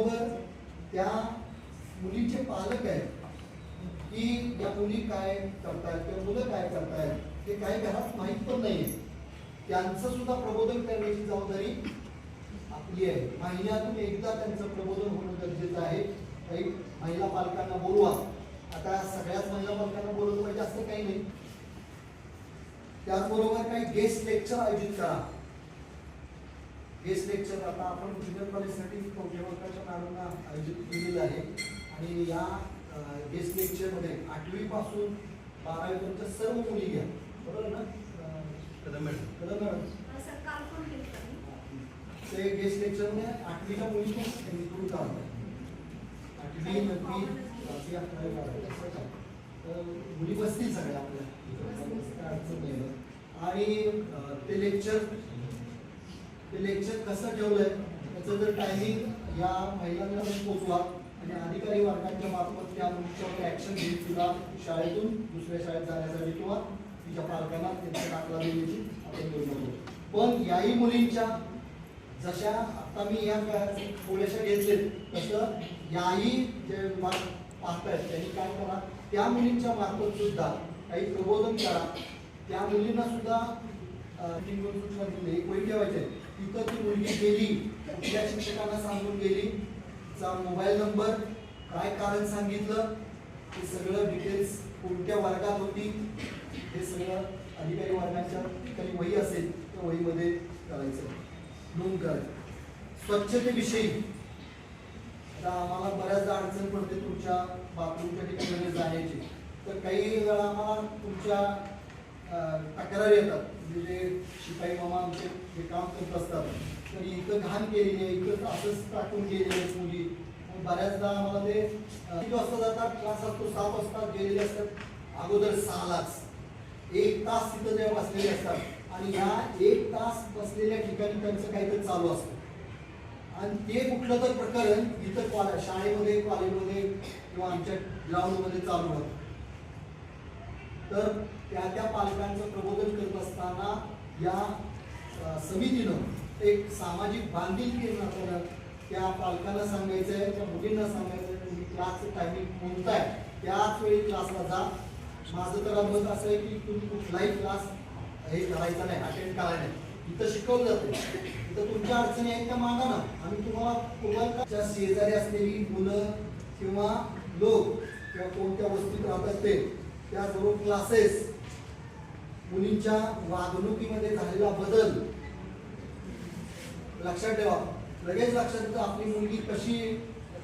त्याचबरोबर त्या मुलीचे पालक आहेत. की या मुली काय करतायत किंवा मुलं काय करतायत ते काही घरात माहीत पण नाही त्यांचं सुद्धा प्रबोधन करण्याची जबाबदारी आपली आहे. महिन्यातून एकदा त्यांचं प्रबोधन होणं गरजेचं आहे. काही महिला पालकांना बोलवा. आता सगळ्याच महिला पालकांना बोलवलं पाहिजे असं काही नाही. त्याचबरोबर काही गेस्ट लेक्चर आयोजित करा. गेस्ट लेक्चर आता आपण ज्युनियर कॉलेजसाठी कौशल्यवकाच्या मॅडमना आयोजित केलेलं आहे. आणि या गेस्ट लेक्चरमध्ये आठवी पासून बारावीपर्यंत सर्व मुली घ्या. बरोबर ना? कदम मॅडम. कदम मॅडम? ते गेस्ट लेक्चरमध्ये आठवीच्या मुली पण काढतात आठवी नववी दहावी अकरावी बारावी असं का? तर मुली बसतील सगळ्या आपल्या. काय अडचण नाही. आणि ते लेक्चर ते लेक्चर कसं ठेवलंय त्याचं जर टायमिंग या महिलांना पोचवा आणि अधिकारी वर्गांच्या मार्फत त्या मुलीच्यावर ऍक्शन घेत तुला शाळेतून दुसऱ्या शाळेत जाण्यासाठी किंवा तिच्या पालकांना त्यांचा दाखला देण्याची आपण योजना पण याही मुलींच्या जशा आता मी या थोड्याशा घेतले तसं याही जे मार्क पाहतायत त्यांनी काय करा त्या मुलींच्या मार्फत सुद्धा काही प्रबोधन करा. त्या मुलींना सुद्धा तीन दोन सूचना दिली एक वही ठेवायचे तिथं ती मुलगी गेली कुठल्या शिक्षकांना सांगून गेली चा मोबाईल नंबर काय कारण सांगितलं? हे सगळं डिटेल्स कोणत्या वर्गात होती? हे सगळं अधिकारी वर्गाच्या ठिकाणी वही असेल त्या वहीमध्ये करायचं. नोंद करायचं. स्वच्छतेविषयी. आता आम्हाला बऱ्याचदा अडचण पडते तुमच्या बाथरूमच्या ठिकाणी जाण्याची. तर काही वेळा आम्हाला तुमच्या तक्रारी येतात. म्हणजे जे शिपाई मामा आमचे जे काम करत असतात. तर इथं घाण केलेली आहे इथं असंच टाकून गेलेली आहेत मुली. बऱ्याचदा आम्हाला ते किती वाजता जातात? क्लास असतो सात वाजता गेलेले असतात. अगोदर सहालाच. एक तास तिथं ते बसलेले असतात. आणि ह्या एक तास बसलेल्या ठिकाणी त्यांचं काहीतरी चालू असतं. आणि ते कुठलं तर प्रकरण इथं कॉलेज शाळेमध्ये कॉलेजमध्ये किंवा आमच्या ग्राउंडमध्ये चालू होतं. तर त्या त्या पालकांचं प्रबोधन करत असताना या समितीनं एक सामाजिक बांधिलकी नात्यानं त्या पालकांना सांगायचं आहे त्या मुलींना सांगायचं आहे तुम्ही क्लासचं टायमिंग कोणता आहे त्याच वेळी क्लासला जा. माझं तर मत असं आहे की तुम्ही कुठलाही क्लास हे करायचा नाही अटेंड करायला नाही. इथं शिकवलं जातं. इथं तुमच्या अडचणी आहेत त्या मागा ना. आम्ही तुम्हाला तुम्हाला शेजारी असलेली मुलं किंवा लोक किंवा कोणत्या वस्तीत राहतात ते त्याचबरोबर क्लासेस मुलींच्या वागणुकीमध्ये झालेला बदल. लक्षात ठेवा. लगेच लक्षात येतं आपली मुलगी कशी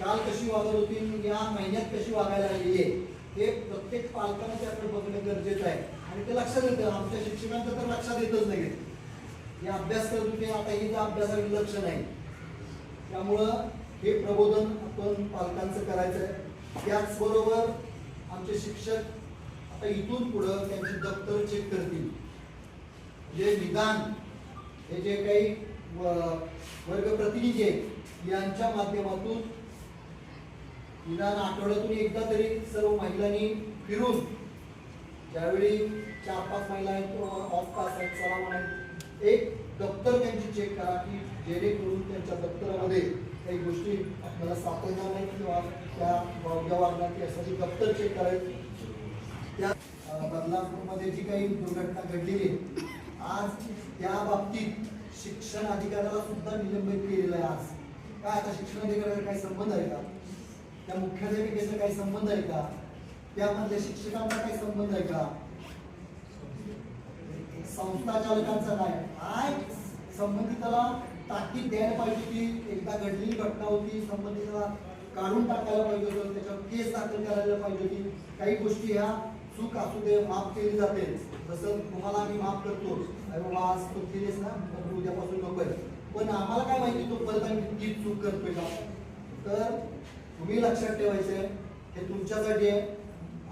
काल कशी वागत होती या महिन्यात कशी वागायला लागली आहे. हे प्रत्येक पालकानं त्याकडे बघणं गरजेचं आहे. आणि ते लक्षात येतं. आमच्या शिक्षकांचं तर लक्षात येतच नाही हे अभ्यास करत होते आता ही अभ्यासाकडे लक्ष नाही. त्यामुळं हे प्रबोधन आपण पालकांचं करायचं आहे. त्याचबरोबर आमचे शिक्षक तर इथून पुढं त्यांची दप्तर चेक करतील. जे निदान हे जे काही वर्ग प्रतिनिधी आहेत यांच्या माध्यमातून निदान आठवड्यातून एकदा तरी सर्व महिलांनी फिरून ज्यावेळी चार पाच महिला आहेत ऑफ पास आहेत सराव आहेत एक दप्तर त्यांची चेक करा की जेणेकरून त्यांच्या दप्तरामध्ये काही गोष्टी आपल्याला सापडणार नाही किंवा त्या बौद्ध की यासाठी दप्तर चेक करायचं. त्या बदलापूरमध्ये जी काही दुर्घटना घडलेली आहे आज त्या बाबतीत शिक्षण अधिकाऱ्याला सुद्धा निलंबित केलेलं आहे आज. काय आता शिक्षण अधिकाऱ्याचा काही संबंध आहे का? त्या मुख्याध्यापिकेचा काही संबंध आहे का? त्यामधल्या शिक्षकांचा काही संबंध आहे का? संस्था चालकांचा काय काय संबंधिताला ताकीद द्यायला पाहिजे की एकदा घडलेली घटना होती संबंधिताला काढून टाकायला पाहिजे होतं त्याच्यावर केस दाखल करायला पाहिजे होती. काही गोष्टी ह्या चूक असू दे माफ केली जाते. जसं तुम्हाला आम्ही माफ करतो. अरे बाबा आज तू केलीस ना तर उद्यापासून नको आहे. पण आम्हाला काय माहिती तो परत आम्ही ती चूक करतोय का? तर तुम्ही लक्षात ठेवायचं हे तुमच्यासाठी आहे.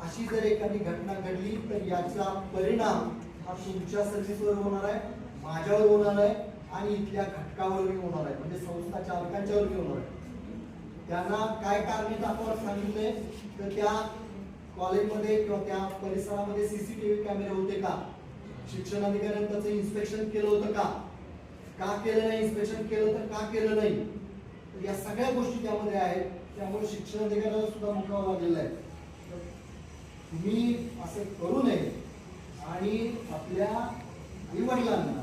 अशी जर एखादी घटना घडली तर याचा परिणाम हा तुमच्या सर्व्हिसवर होणार आहे माझ्यावर होणार आहे आणि इथल्या घटकावरही होणार आहे. म्हणजे संस्था चालकांच्यावरही होणार आहे. त्यांना काय कारणे दाखवायला सांगितले तर त्या कॉलेजमध्ये किंवा त्या परिसरामध्ये सीसीटीव्ही कॅमेरे होते का? शिक्षण अधिकाऱ्यांनी त्याचं इन्स्पेक्शन केलं होतं का? का केलं नाही? इन्स्पेक्शन केलं तर का केलं नाही? या सगळ्या गोष्टी त्यामध्ये आहेत. त्यामुळे शिक्षण अधिकाऱ्याला सुद्धा मुकावा लागलेला आहे. तुम्ही असं करू नये आणि आपल्या आईवडिलांना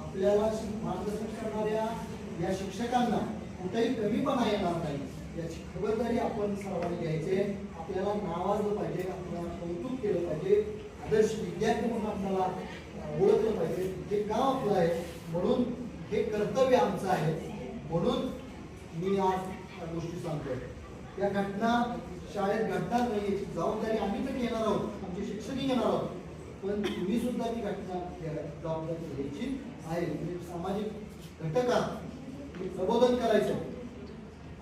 आपल्याला मार्गदर्शन करणाऱ्या या शिक्षकांना कुठेही कमीपणा येणार नाही याची खबरदारी आपण सर्वांनी घ्यायचे आपल्याला नावाजलं पाहिजे आपल्याला कौतुक केलं पाहिजे आदर्श विद्यार्थी म्हणून आपल्याला ओळखलं पाहिजे. हे गाव आपलं आहे म्हणून हे कर्तव्य आमचं आहे. म्हणून मी आज या गोष्टी सांगतोय. या घटना शाळेत घडणार नाही याची जबाबदारी आम्ही तर घेणार आहोत. आमचे शिक्षकही घेणार आहोत. पण तुम्ही सुद्धा ती घटना जबाबदारी घ्यायची आहे. म्हणजे सामाजिक घटकात प्रबोधन करायचं.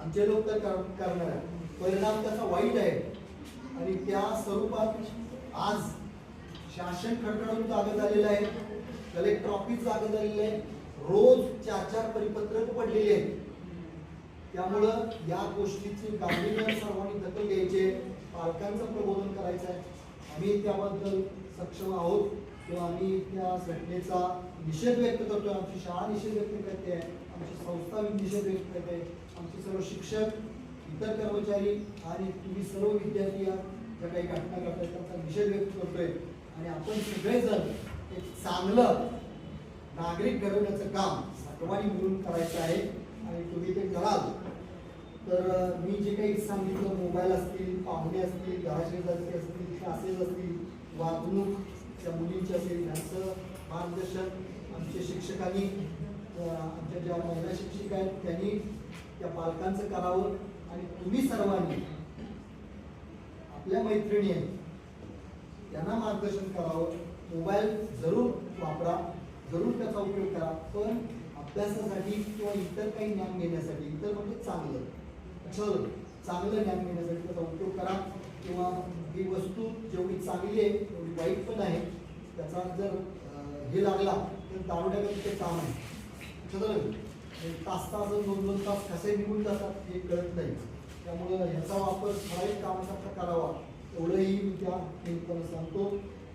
आमचे लोक तर करणार आहे परिणाम त्याचा वाईट आहे. आणि त्या स्वरूपात आज शासन खडखडून जागा झालेलं आहे. कलेक्टर ऑफिस जागत झालेलं आहे. रोज चार चार परिपत्रक पडलेले आहेत. त्यामुळं या गोष्टीची गांभीर्य सर्वांनी दखल घ्यायचे पालकांचं प्रबोधन करायचं आहे. आम्ही त्याबद्दल सक्षम आहोत. किंवा आम्ही त्या घटनेचा निषेध व्यक्त करतोय. आमची शाळा निषेध व्यक्त करते. आमची संस्था निषेध व्यक्त करते. आमचे सर्व शिक्षक इतर कर्मचारी आणि तुम्ही सर्व विद्यार्थी या ज्या काही घटना घडतात त्यांचा निषेध व्यक्त करतोय. आणि आपण सगळेजण एक चांगलं नागरिक घडवण्याचं काम सर्वांनी मिळून करायचं आहे. आणि तुम्ही ते कराल. तर मी जे काही सांगितलं मोबाईल असतील पाहुणे असतील घराशेजारचे असतील क्लासेस असतील वागणूक त्या मुलींची असेल यांचं मार्गदर्शन आमच्या शिक्षकांनी आमच्या ज्या महिला शिक्षिका आहेत त्यांनी त्या पालकांचं करावं. आणि तुम्ही सर्वांनी आपल्या मैत्रिणी आहेत त्यांना मार्गदर्शन करावं. मोबाईल जरूर वापरा जरूर त्याचा उपयोग करा पण अभ्यासासाठी किंवा इतर काही ज्ञान घेण्यासाठी इतर म्हणजे चांगलं. चल चांगलं ज्ञान घेण्यासाठी त्याचा उपयोग करा. किंवा ही वस्तू जेवढी चांगली आहे तेवढी वाईट पण आहे. त्याचा जर हे लागला तर दारुड्याकडे ते काम आहे. चल. तास तास दोन दोन तास कसे निघून जातात हे कळत नाही. त्यामुळं ह्याचा वापर ठराविक कामासाठी करावा. एवढंही मी त्या निमित्तानं सांगतो.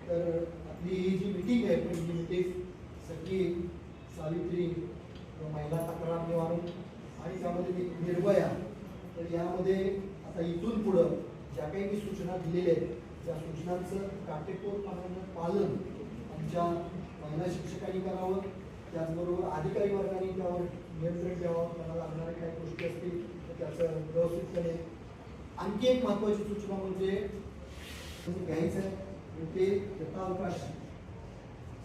तर आपली ही जी मिटिंग आहे पहिली मिटिंग सखी सावित्री महिला तक्रार निवारण आणि त्यामध्ये निर्भया. तर यामध्ये आता इथून पुढं ज्या काही मी सूचना दिलेल्या आहेत त्या सूचनांचं काटेकोरपणानं पालन आमच्या महिला शिक्षकांनी करावं. त्याचबरोबर अधिकारी वर्गाने त्यावर नियंत्रण द्यावं त्यांना लागणाऱ्या काही गोष्टी असतील तर त्याचं व्यवस्थितपणे आणखी एक महत्वाची सूचना म्हणजे घ्यायचं आहे म्हणजे ते यथावकाश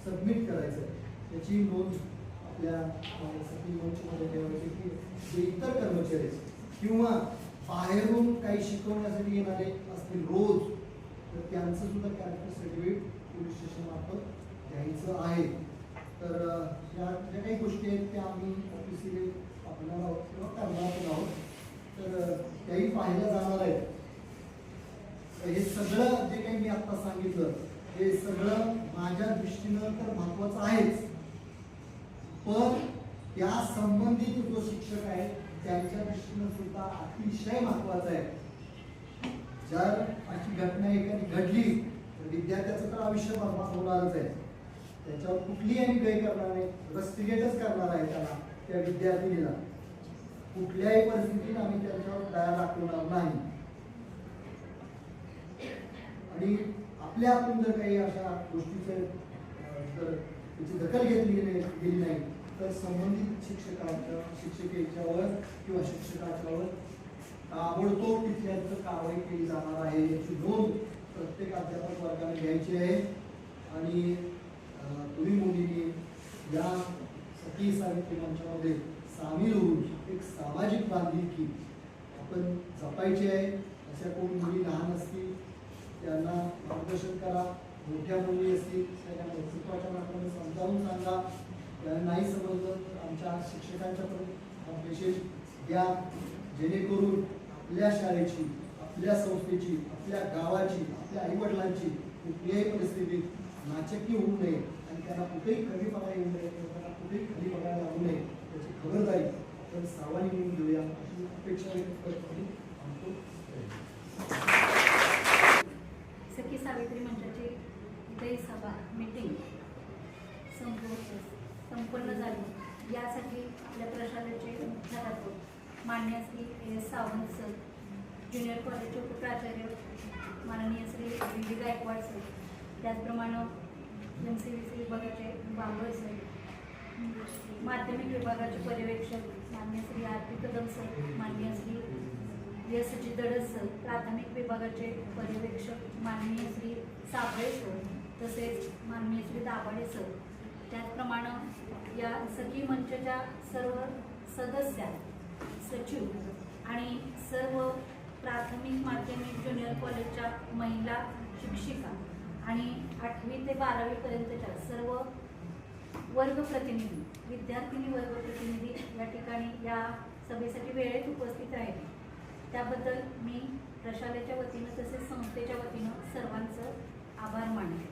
सबमिट करायचं आहे. त्याची नोंद आपल्या सखी मंचमध्ये ठेवायची की जे इतर कर्मचारी किंवा बाहेरून काही शिकवण्यासाठी येणारे असतील रोज तर त्यांचं सुद्धा कॅरेक्टर सर्टिफिकेट पोलीस स्टेशन द्यायचं घ्यायचं आहे. तर या ज्या काही गोष्टी आहेत त्या आम्ही ऑफिसले आपल्याला आहोत किंवा करणार पण आहोत. तर त्याही पाहिल्या जाणार आहेत. हे सगळं जे काही मी आता सांगितलं हे सगळं माझ्या दृष्टीनं तर महत्वाचं आहेच. पण त्या संबंधित जो शिक्षक आहे त्यांच्या दृष्टीनं सुद्धा अतिशय महत्त्वाचं आहे. जर अशी घटना एखादी घडली तर विद्यार्थ्याचं तर आयुष्य बर्बाद होणारच आहे. त्याच्यावर कुठलीही आम्ही काही करणार नाही रस्टिगेटच करणार आहे त्याला त्या विद्यार्थिनीला. कुठल्याही परिस्थितीत आम्ही त्यांच्यावर दया दाखवणार नाही. आणि आपल्या हातून जर काही अशा गोष्टीचं जर त्याची दखल घेतली नाही गेली नाही तर संबंधित शिक्षकांच्या शिक्षिकेच्यावर किंवा शिक्षकाच्यावर ताबडतोब तिथल्याचं कारवाई केली जाणार आहे याची नोंद प्रत्येक अध्यापक वर्गाने घ्यायची आहे. आणि तुम्ही मुलींनी या सखी सावित्री मंचामध्ये सामील होऊन एक सामाजिक बांधिलकी आपण जपायची आहे अशा कोण मुली लहान असतील त्यांना मार्गदर्शन करा मोठ्या मुली असतील त्यांना नेतृत्वाच्या मार्गाने समजावून सांगा. त्यांना नाही समजलं तर आमच्या शिक्षकांच्यापर्यंत मेसेज द्या. जेणेकरून आपल्या शाळेची आपल्या संस्थेची आपल्या गावाची आपल्या आईवडिलांची कुठल्याही परिस्थितीत नाचकी होऊ नये. त्यांना कुठेही कमी बघायला येऊ नये किंवा त्यांना कुठेही खाली बघायला लागू नये याची खबरदारी आपण सर्वांनी मिळून घेऊया. अशी अपेक्षा व्यक्त करतो आणि थांबतो. सखी सावित्री मंचाची इथे सभा मीटिंग संपूर्ण संपन्न झाली. यासाठी आपल्या प्रशालेचे मुख्याध्यापक मान्य Shri S Sawant sir junior कॉलेजचे उपप्राचार्य माननीय श्री डी गायकवाड सर. त्याचप्रमाणे एम सी बी सी विभागाचे बांबळे सर माध्यमिक विभागाचे पर्यवेक्षक मान्य श्री आरती कदम सर मान्य Shri S G Dadas sir प्राथमिक विभागाचे पर्यवेक्षक माननीय श्री साबळे सर तसेच माननीय श्री दाभाडे सर. त्याचप्रमाणे या सखी मंचच्या सर्व सदस्या सचिव आणि सर्व प्राथमिक माध्यमिक ज्युनियर कॉलेजच्या महिला शिक्षिका आणि आठवी ते बारावीपर्यंतच्या सर्व वर्ग प्रतिनिधी विद्यार्थिनी वर्ग प्रतिनिधी या ठिकाणी या सभेसाठी वेळेत उपस्थित राहिले. त्याबद्दल मी प्रशालेच्या वतीनं तसेच संस्थेच्या वतीनं सर्वांचं आभार मानले